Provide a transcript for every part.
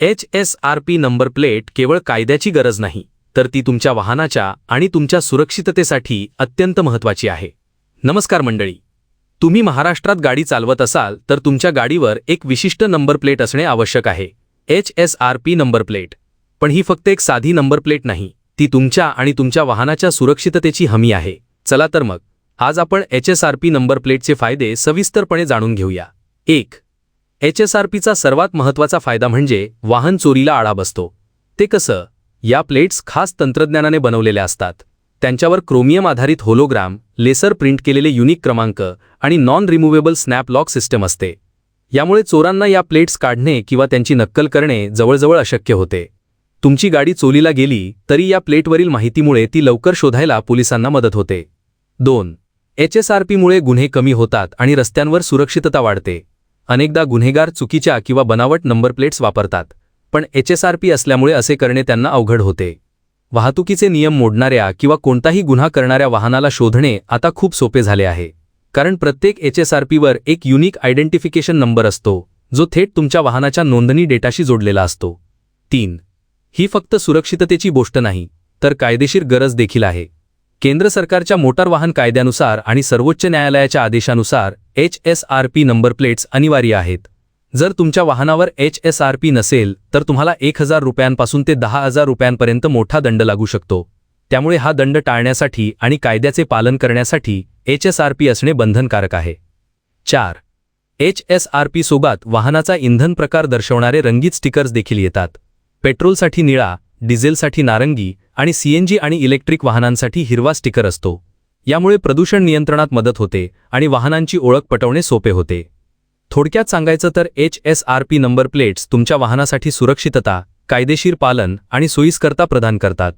H S R P number plate केवळ कायद्याची गरज नाही तर ती तुमच्या वाहनाच्या आणि तुमच्या सुरक्षिततेसाठी अत्यंत महत्त्वाची आहे. नमस्कार मंडळी. तुम्ही महाराष्ट्रात गाडी चालवत असाल तर तुमच्या गाडीवर एक विशिष्ट नंबर प्लेट असणे आवश्यक आहे. H S R P number plate. पण ही फक्त एक साधी नंबर प्लेट नाही ती तुमच्या आणि तुमच्या वाहनाच्या सुरक्षिततेची हमी आहे. चला तर मग आज आपण H S R P number प्लेटचे फायदे सविस्तरपणे जाणून घेऊया. एक एच एस आर पीचा सर्वात महत्त्वाचा फायदा म्हणजे वाहन चोरीला आळा बसतो. ते कसं? या प्लेट्स खास तंत्रज्ञानाने बनवलेल्या असतात. त्यांच्यावर क्रोमियम आधारित होलोग्राम लेसर प्रिंट केलेले युनिक क्रमांक आणि non removable snap lock system असते. यामुळे चोरांना या प्लेट्स काढणे किंवा त्यांची नक्कल करणे जवळजवळ अशक्य होते. तुमची गाडी चोरीला गेली तरी या प्लेटवरील माहितीमुळे ती लवकर शोधायला पोलिसांना मदत होते. दोन एच एस आर पीमुळे गुन्हे कमी होतात आणि रस्त्यांवर सुरक्षितता वाढते. अनेकदा गुन्हेगार चुकीच्या किंवा बनावट नंबर प्लेट्स वापरतात पण एच एस आर पी असल्यामुळे असे करणे त्यांना अवघड होते. वाहतुकीचे नियम मोडणाऱ्या किंवा कोणताही गुन्हा करणाऱ्या वाहनाला शोधणे आता खूप सोपे झाले आहे कारण प्रत्येक एच एस आर पीवर एक युनिक आयडेंटिफिकेशन नंबर असतो जो थेट तुमच्या वाहनाच्या नोंदणी डेटाशी जोडलेला असतो. तीन ही फक्त सुरक्षिततेची गोष्ट नाही तर कायदेशीर गरज देखील आहे. केंद्र सरकारच्या मोटार वाहन कायद्यानुसार आणि सर्वोच्च न्यायालयाच्या आदेशानुसार H S R P number plates अनिवार्य आहेत. जर तुमच्या वाहनावर एच एस आर पी नसेल तर तुम्हाला एक हजार रुपयांपासून ते दहा हजार रुपयांपर्यंत मोठा दंड लागू शकतो. त्यामुळे हा दंड टाळण्यासाठी आणि कायद्याचे पालन करण्यासाठी एच एस आर पी असणे बंधनकारक आहे. चार. एच एस आर पी सोबत वाहनाचा इंधन प्रकार दर्शवणारे रंगीत स्टिकर्स देखील येतात. पेट्रोलसाठी निळा डिझेलसाठी नारंगी आणि सीएनजी आणि इलेक्ट्रिक वाहनांसाठी हिरवा स्टिकर असतो. यामुळे प्रदूषण नियंत्रणात मदत होते आणि वाहनांची ओळख पटवणे सोपे होते. थोडक्यात सांगायचं तर H S R P number plates तुमच्या वाहनासाठी सुरक्षितता कायदेशीर पालन आणि सोयीस्करता प्रदान करतात.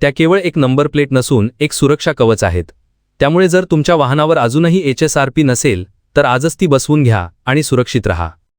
त्या केवळ एक नंबर प्लेट नसून एक सुरक्षा कवच आहेत. त्यामुळे जर तुमच्या वाहनावर अजूनही एच एस आर पी नसेल तर आजच ती बसवून घ्या आणि सुरक्षित रहा.